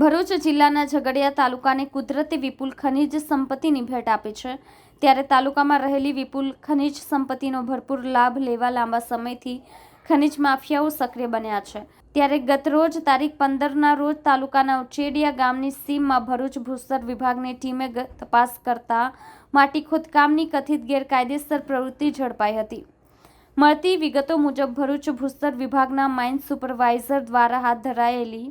ભરૂચ જિલ્લાના ઝઘડિયા તાલુકાને કુદરતી વિપુલ ખનિજ સંપત્તિની ભેટ આપી છે. ત્યારે તાલુકામાં રહેલી વિપુલ ખનિજ સંપત્તિનો ભરપૂર લાભ લેવા લાંબા સમયથી ખનિજ માફિયાઓ સક્રિય બન્યા છે. ત્યારે ગતરોજ તારીખ પંદરના રોજ તાલુકાના ઉચેડિયા ગામની સીમમાં ભરૂચ ભૂસ્તર વિભાગની ટીમે તપાસ કરતા માટી ખોદકામની કથિત ગેરકાયદેસર પ્રવૃત્તિ ઝડપાઈ હતી. મળતી વિગતો મુજબ ભરૂચ ભૂસ્તર વિભાગના માઇન સુપરવાઇઝર દ્વારા હાથ ધરાયેલી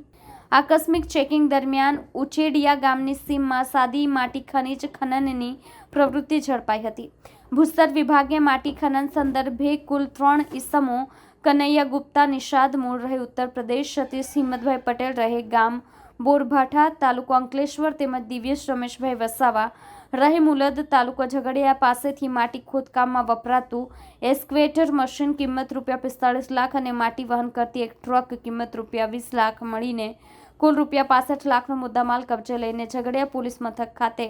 આકસ્મિક ચેકિંગ દરમિયાન ઉછેડિયા ગામની સીમમાં સાદી માટી ખનિજ ખનનની પ્રવૃત્તિ ઝડપાઈ હતી. ભૂસ્તર વિભાગે માટી ખનન સંદર્ભે કુલ ત્રણ ઇસમો કનૈયા ગુપ્તા નિષાદ મૂળ રહે ઉત્તર પ્રદેશ, સતીશ હિંમતભાઈ પટેલ રહે ગામ બોરભાઠા, તાલુકો અંકલેશ્વર તેમજ દિવ્યેશ રમેશભાઈ વસાવા રહે મુલદ તાલુકો ઝઘડિયા પાસેથી માટી ખોદકામમાં વપરાતું એસ્કવેટર મશીન કિંમત રૂપિયા પિસ્તાળીસ લાખ અને માટી વહન કરતી એક ટ્રક કિંમત રૂપિયા વીસ લાખ મળીને કુલ રૂપિયા પાસઠ લાખનો મુદ્દામાલ કબજે લઈને ઝઘડિયા પોલીસ મથક ખાતે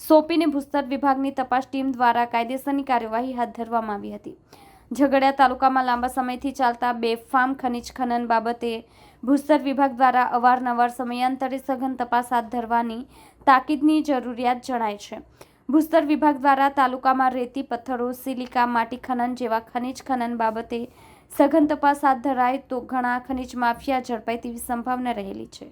સોંપીને ભૂસ્તર વિભાગની તપાસ ટીમ દ્વારા કાયદેસરની કાર્યવાહી હાથ ધરવામાં આવી હતી. ઝઘડિયા તાલુકામાં લાંબા સમયથી ચાલતા બેફામ ખનિજ ખનન બાબતે ભૂસ્તર વિભાગ દ્વારા અવારનવાર સમયાંતરે સઘન તપાસ હાથ ધરવાની તાકીદની જરૂરિયાત જણાય છે. ભૂસ્તર વિભાગ દ્વારા તાલુકામાં રેતી પથ્થરો, સિલિકા, માટી ખનન જેવા ખનિજ ખનન બાબતે સઘન તપાસ હાથ ધરાય તો ઘણા ખનિજ માફિયા ઝડપાય તેવી સંભાવના રહેલી છે.